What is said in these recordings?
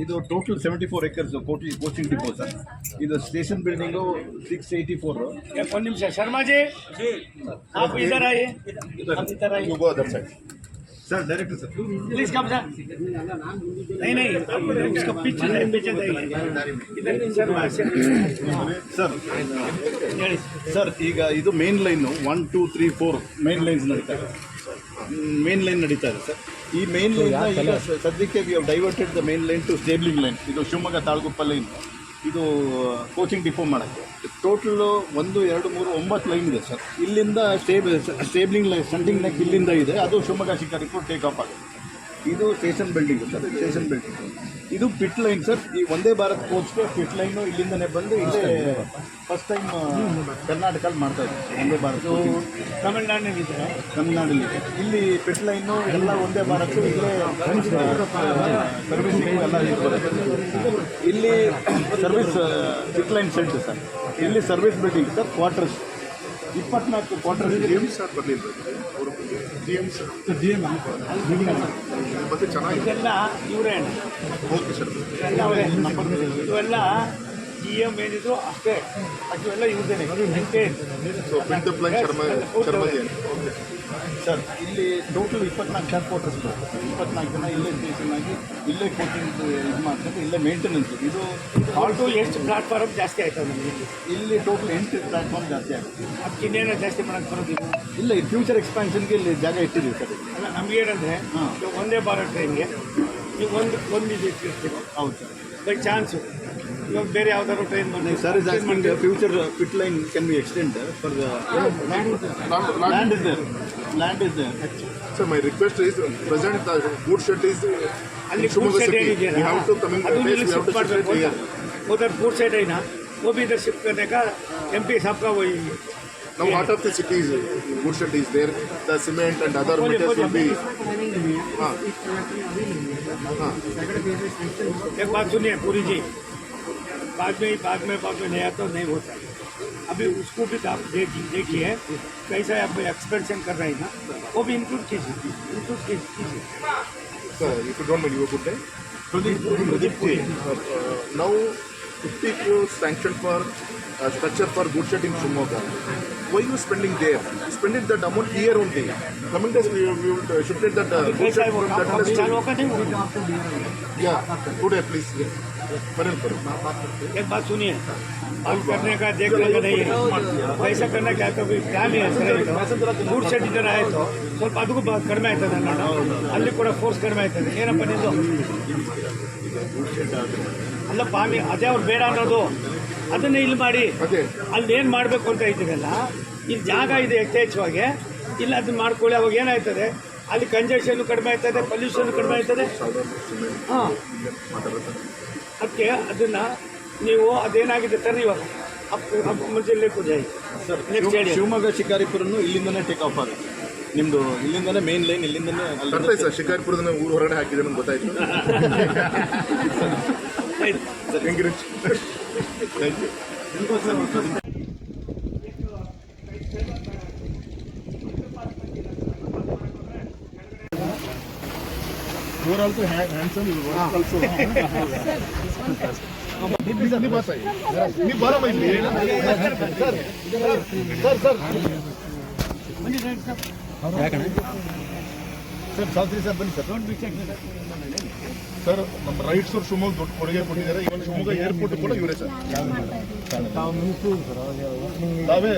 ಇದು total seventy four acres ಕೋಟಿ coaching depot sir ಇದು station building six eighty four ಒಂದು ನಿಮಿಷ Sharmaji जी आप इधर आइए आप इधर आइए you go other side sir director sir please कब सर नहीं नहीं आप उसका पीछे से पीछे जाइए इधर शर्मा ಸರ್ ಸರ್ ಈಗ ಇದು main line one two three four main lines ನಡೀತಾ ಇದೆ ಮೇನ್ ಲೈನ್ ನಡೀತಾ ಇದೆ ಸರ್ ಈ ಮೇನ್ ಲೈನ್ ಈಗ ಸ- ಸದ್ಯಕ್ಕೆ we have diverted the main line to stabling line ಇದು ಶಿವಮೊಗ್ಗ ತಾಳ್ಗುಪ್ಪ ಲೈನ್ ಇದು ಕೋಚಿಂಗ್ ಡಿಪೋ ಮಾಡೋಕ್ಕೆ. ಟೋಟಲ್ಲು ಒಂದು, ಎರಡು, ಮೂರು, ಒಂಬತ್ತು ಲೈನ್ ಇದೆ ಸರ್ ಇಲ್ಲಿಂದ ಸ್ಟೇಬ್ ಸ್ಟೇಬ್ಲಿಂಗ್ ಲೈ ಸ್ಟಂಟಿಂಗ್ ನೆಕ್ ಇಲ್ಲಿಂದ ಇದೆ. ಅದು ಶಿವಮೊಗ್ಗ ಶಿಕಾರಿಪುರ ಟೇಕ್ ಆಫ್ ಆಗುತ್ತೆ. ಇದು station building sir station building ಇದು ಪಿಟ್ ಲೈನ್ ಸರ್ ಈ ಒಂದೇ ಭಾರತ್ ಕೋಚ್ಗೆ ಪಿಟ್ ಲೈನು ಇಲ್ಲಿಂದನೇ ಬಂದು ಇಲ್ಲೇ ಫಸ್ಟ್ ಟೈಮ್ ಕರ್ನಾಟಕದಲ್ಲಿ ಮಾಡ್ತಾ ಇದ್ದೀವಿ ಒಂದೇ ಭಾರತ್ ತಮಿಳ್ನಾಡಿನಲ್ಲಿದೆ ತಮಿಳ್ನಾಡಲ್ಲಿ. ಇಲ್ಲಿ ಪಿಟ್ ಲೈನು ಎಲ್ಲ ಒಂದೇ ಭಾರತ್ ಇಲ್ಲೇ ಸರ್ವಿಸಿಂಗ್ ಎಲ್ಲ ಇಲ್ಲಿ service pit line centre sir. ಇಲ್ಲಿ ಸರ್ವಿಸ್ ಬಿಲ್ಡಿಂಗ್ ಸರ್ ಕ್ವಾರ್ಟರ್ಸ್ ಇಪ್ಪತ್ನಾಲ್ಕು ಕ್ವಾರ್ಟರ್ ಜಿ ಎಂ ಸರ್ ಬರಲಿಲ್ಲ ಡಿ ಎಂ ಸರ್. ಮತ್ತೆ ಚೆನ್ನಾಗಿದೆ. ಇದೆಲ್ಲ ಇವರೇ ಓಕೆ ಸರ್. ಇವೆಲ್ಲ ಅವರೇ ಎಂ ಇ ಎಂ ಏನಿದ್ರು ಅಷ್ಟೇ ಇವೆಲ್ಲ ಇವ್ರದೇನೆ ಸೊ ಸರ್ ಇಲ್ಲಿ ಟೋಟಲ್ ಇಪ್ಪತ್ನಾಲ್ಕು ಶಾಪ್ ಕ್ವಾರ್ಟರ್ಸ್ ಬರುತ್ತೆ ಇಪ್ಪತ್ನಾಲ್ಕು ಜನ ಇಲ್ಲೇ ಸ್ಟೇಷನ್ ಆಗಿ ಇಲ್ಲೇ ಕೋಚಿಂಗ್ ಇದು ಮಾಡ್ಕೊಂಡು ಇಲ್ಲೇ ಮೇಂಟೆನೆನ್ಸ್ ಇದು. ಆಲ್ಟು ಎಷ್ಟು ಪ್ಲಾಟ್ಫಾರ್ಮ್ ಜಾಸ್ತಿ ಆಯ್ತದೆ ನಮಗೆ ಇಲ್ಲಿ. ಟೋಟಲ್ ಎಂಟು ಪ್ಲಾಟ್ಫಾರ್ಮ್ ಜಾಸ್ತಿ ಆಗುತ್ತೆ ಅದಕ್ಕೆ ಇನ್ನೇನೋ ಜಾಸ್ತಿ ಮಾಡಕ್ಕೆ ಬರೋದಿಲ್ಲ. ಇಲ್ಲ ಈ ಫ್ಯೂಚರ್ ಎಕ್ಸ್ಪಾನ್ಷನ್ಗೆ ಇಲ್ಲಿ ಜಾಗ ಇಟ್ಟಿದ್ದೀವಿ ಸರ್. ಅಲ್ಲ ನಮ್ಗೆ ಏನಂದರೆ ಹಾಂ. ಒಂದೇ ಭಾರತ್ ಟ್ರೈನ್ಗೆ ನೀವು ಒಂದು ಒಂದು ಇದು ಇಟ್ಟಿರ್ತೀವಿ. ಹೌದು ಸರ್. ಬೈ ಚಾನ್ಸು ಬೇರೆ ಯಾವ್ದಾದ್ರು ಟ್ರೈನ್ ಬಂದು sir is asking future pit line can be extend for the land is there land is there Sir, my request is present the good shed is ಅಲ್ಲಿ in food Shimoga set city. ಏನಿದೆಯಲ್ಲ We have to come in ಅದು place, ಇಲ್ಲಿ we have shift to shift ಮಾಡಬೇಕು it here. उधर food side है ना वो भी इधर शिफ्ट करने का एम पी साहब का वही Now heart of the city is good shed is there. The cement and other बोलिए, materials will be. बोलिए। हाँ हाँ एक बात सुनिए पूरी जी बाद में बाद में बाद में नहीं आता नहीं होता अभी उसको भी आप देखिए कई सारे आप एक्सपेंशन कर रहे हैं ना वो भी इंक्लूड कीजिए इंक्लूड कीजिए sir if you don't mind you good day Pradeep, structure for good shed in Shimoga. Why you spending there? Spend it that amount here only. Coming days we, we will uh, shift it that uh, good कैसा shed है वो from काम that अभी place चालू to- होगा नहीं होगा? Yeah, today please. Panel करो. एक बात सुनिए बात करने का देखने का नहीं है पैसा करना क्या कभी ಪ್ಲಾನ್ ಫುಡ್ ಸೆಟ್ ಇದ್ದಾರೆ ಆಯಿತು ಸ್ವಲ್ಪ ಅದಕ್ಕೂ ಬ- ಕಡಿಮೆ ಆಯ್ತದೆ ನಾನು ಅಲ್ಲಿ ಕೂಡ ಫೋರ್ಸ್ ಕಡಿಮೆ ಆಯ್ತದೆ ಏನಪ್ಪ ನಿಂದು ಅಲ್ಲಪ್ಪ ನೀವು ಅದೇ ಅವ್ರು ಬೇಡ ಅನ್ನೋದು ಅದನ್ನೇ ಇಲ್ಲಿ ಮಾಡಿ ಅದೇ. ಅಲ್ಲಿ ಏನು ಮಾಡಬೇಕು ಅಂತ ಇದ್ದೀರಲ್ಲ ಇಲ್ಲಿ ಜಾಗ ಇದೆ ಯಥೇಚ್ಛವಾಗಿ ಇಲ್ಲ ಅದನ್ನ ಮಾಡ್ಕೊಳ್ಳಿ ಅವಾಗ ಏನಾಯ್ತದೆ? ಅಲ್ಲಿ ಕಂಜೆಷನ್ ಕಡಿಮೆ ಆಯ್ತದೆ ಪೊಲ್ಯೂಷನ್ ಕಡಿಮೆ ಆಯ್ತದೆ ಹಾಂ. ಅದಕ್ಕೆ ಅದನ್ನ ನೀವು ಅದೇನಾಗಿದೆ ಸರ್ ಇವಾಗ? ಹೇಳಿ. ಶಿವಮೊಗ್ಗ ಶಿಕಾರಿಪುರನು ಇಲ್ಲಿಂದನೇ ಟೇಕ್ ಆಫ್ ಆಗುತ್ತೆ. ನಿಮ್ಮದು ಇಲ್ಲಿಂದನೇ ಮೇನ್ ಲೈನ್ ಇಲ್ಲಿಂದನೇ ಅರ್ಥ ಸರ್ ಶಿಕಾರಿಪುರದ ಊರು ಹೊರಗಡೆ ಹಾಕಿದ್ರೆ ನಮ್ಗೆ ಗೊತ್ತಾಯ್ತು. Thank you You're also handsome, you work हाँ। also. नहीं बताइए नहीं बारह महीने sir sir sir sir sir सासरी साहब बनी सर ಸರ್ ನಮ್ಮ ರೈಟ್ಸ್ ಅವರು ಶಿವಮೊಗ್ಗ ದೊಡ್ಡ ಕೊಡುಗೆ ಕೊಟ್ಟಿದ್ದಾರೆ ಇವನ್ ಶಿವಮೊಗ್ಗ ಏರ್ಪೋರ್ಟ್ ಕೂಡ ಇವರೇ ಸರ್ ತಾವೇ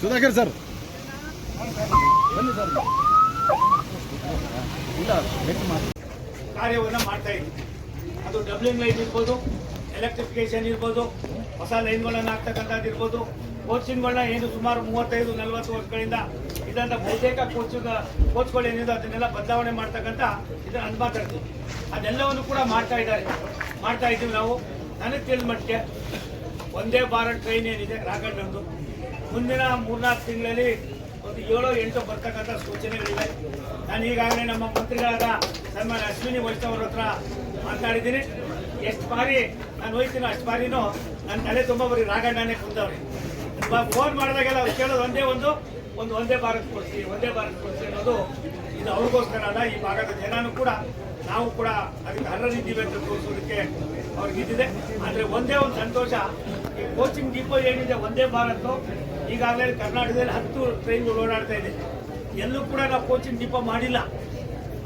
ಸುಧಾಕರ್ ಸರ್ ಬನ್ನಿ ಸರ್ ಕಾರ್ಯವನ್ನು ಮಾಡ್ತಾ ಇದ್ದೀವಿ. ಅದು ಡಬ್ಲಿಂಗ್ ಲೈನ್ ಇರ್ಬೋದು ಎಲೆಕ್ಟ್ರಿಫಿಕೇಶನ್ ಇರ್ಬೋದು, ಹೊಸ ಲೈನ್ಗಳನ್ನು ಹಾಕ್ತಕ್ಕಂಥದ್ದು ಇರ್ಬೋದು. ಕೋಚಿಂಗ್ಗಳನ್ನ ಏನು ಸುಮಾರು ಮೂವತ್ತೈದು, ನಲವತ್ತು ವರ್ಷಗಳಿಂದ ಇದಂತ ಬಹುತೇಕ ಕೋಚಿಂಗ್ ಕೋಚ್ಗಳು ಏನಿದೆ ಅದನ್ನೆಲ್ಲ ಬದಲಾವಣೆ ಮಾಡ್ತಕ್ಕಂಥ ಇದನ್ನು ಅದು ಮಾತಾಡ್ತೀವಿ ಅದೆಲ್ಲವನ್ನು ಕೂಡ ಮಾಡ್ತಾ ಇದ್ದಾರೆ. ಮಾಡ್ತಾ ಇದ್ದೀವಿ ನಾವು. ನನಗೆ ತಿಳಿದ ಮಟ್ಟಿಗೆ ಒಂದೇ ಭಾರತ್ ಟ್ರೈನ್ ಏನಿದೆ ರಾಘಣ್ಣಂದು ಮುಂದಿನ ಮೂರ್ನಾಲ್ಕು ತಿಂಗಳಲ್ಲಿ ಏಳು, ಎಂಟು ಬರ್ತಕ್ಕಂಥ ಸೂಚನೆಗಳಿವೆ. ನಾನು ಈಗಾಗಲೇ ನಮ್ಮ ಮಂತ್ರಿಗಳಾದ ಸನ್ಮಾನ್ ಅಶ್ವಿನಿ ವೈಷ್ಣವ್ ಅವ್ರ ಹತ್ರ ಮಾತಾಡಿದ್ದೀನಿ. ಎಷ್ಟು ಬಾರಿ ನಾನು ಹೋಯ್ತೀನೋ ಅಷ್ಟು ಬಾರಿನೂ ನನ್ನ ತಲೆ ತುಂಬ ಬರೀ ರಾಘಣ್ಣನೇ ಕುಂದವ್ರಿ. ಫೋನ್ ಮಾಡಿದಾಗೆಲ್ಲ ಅವ್ರು ಕೇಳೋದು ಒಂದೇ ಒಂದು ಒಂದು ಒಂದೇ ಭಾರತ್ ಕೊಡಿಸಿ, ಒಂದೇ ಭಾರತ್ ಕೊಡಿಸಿ ಅನ್ನೋದು ಇದು ಅವ್ರಿಗೋಸ್ಕರ ಅಲ್ಲ, ಈ ಭಾಗದ ಜನನೂ ಕೂಡ ನಾವು ಕೂಡ ಅದಕ್ಕೆ ಅರ್ಹರಿದ್ದೀವಿ ಅಂತ ತೋರಿಸೋದಕ್ಕೆ ಅವ್ರಿಗೆ ಇದಿದೆ. ಆದರೆ ಒಂದೇ ಒಂದು ಸಂತೋಷ, ಈ ಕೋಚಿಂಗ್ ಡಿಪೋ ಏನಿದೆ ಒಂದೇ ಭಾರತ್ ಈಗಾಗಲೇ ಕರ್ನಾಟಕದಲ್ಲಿ ಹತ್ತು ಟ್ರೈನ್ಗಳು ಓಡಾಡ್ತಾ ಇದೆ. ಎಲ್ಲೂ ಕೂಡ ನಾವು ಕೋಚಿಂಗ್ ಡಿಪೋ ಮಾಡಿಲ್ಲ.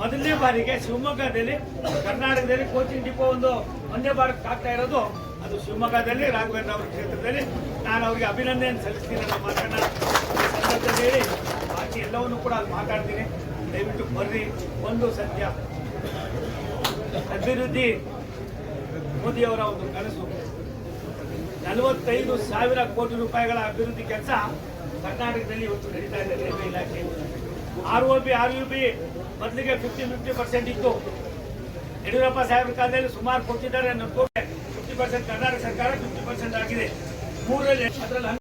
ಮೊದಲನೇ ಬಾರಿಗೆ ಶಿವಮೊಗ್ಗದಲ್ಲಿ, ಕರ್ನಾಟಕದಲ್ಲಿ ಕೋಚಿಂಗ್ ಡಿಪೋ ಒಂದು ಒಂದೇ ಭಾರತ್ ಆಗ್ತಾ ಇರೋದು. ಅದು ಶಿವಮೊಗ್ಗದಲ್ಲಿ ರಾಘವೇಂದ್ರ ಅವರ ಕ್ಷೇತ್ರದಲ್ಲಿ. ನಾನು ಅವರಿಗೆ ಅಭಿನಂದನೆ ಸಲ್ಲಿಸ್ತೀನಿ ಅನ್ನೋ ಮಾತನ್ನ ಸಂದರ್ಭದಲ್ಲಿ ಬಾಕಿ ಎಲ್ಲವನ್ನು ಕೂಡ ಅಲ್ಲಿ ಮಾತಾಡ್ತೀನಿ. ದಯವಿಟ್ಟು ಬರ್ರಿ. ಒಂದು ಸತ್ಯ. ಅಭಿವೃದ್ಧಿ ಮೋದಿಯವರ ಒಂದು ಕನಸು. ನಲವತ್ತೈದು ಸಾವಿರ ಕೋಟಿ ರೂಪಾಯಿಗಳ ಅಭಿವೃದ್ಧಿ ಕೆಲಸ ಕರ್ನಾಟಕದಲ್ಲಿ ಇವತ್ತು ನಡೀತಾ ಇದೆ ರೈಲ್ವೆ ಇಲಾಖೆ. R O B R U B ಮೊದಲಿಗೆ ಫಿಫ್ಟಿ ಫಿಫ್ಟಿ ಪರ್ಸೆಂಟ್ ಇತ್ತು. ಯಡಿಯೂರಪ್ಪ ಸಾಹೇಬ್ರ ಕಾಲದಲ್ಲಿ ಸುಮಾರು ಕೊಟ್ಟಿದ್ದಾರೆ ಫಿಫ್ಟಿ ಪರ್ಸೆಂಟ್ ಕರ್ನಾಟಕ ಸರ್ಕಾರ ಫಿಫ್ಟಿ ಪರ್ಸೆಂಟ್ ಆಗಿದೆ. ಮೂರರಲ್ಲಿ ಅದರಲ್ಲಿ